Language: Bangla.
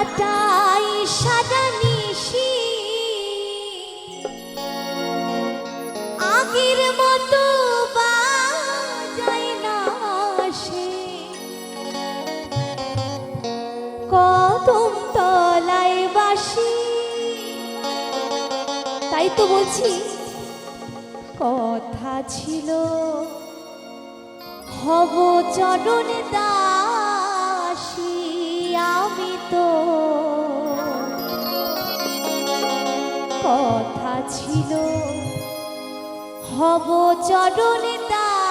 কাটাই সাদা নিশি। আগের তলায় বাসি। তাই তো কথা ছিল। হব চরণ দাসী কথা ছিল। হব চরণে দাসী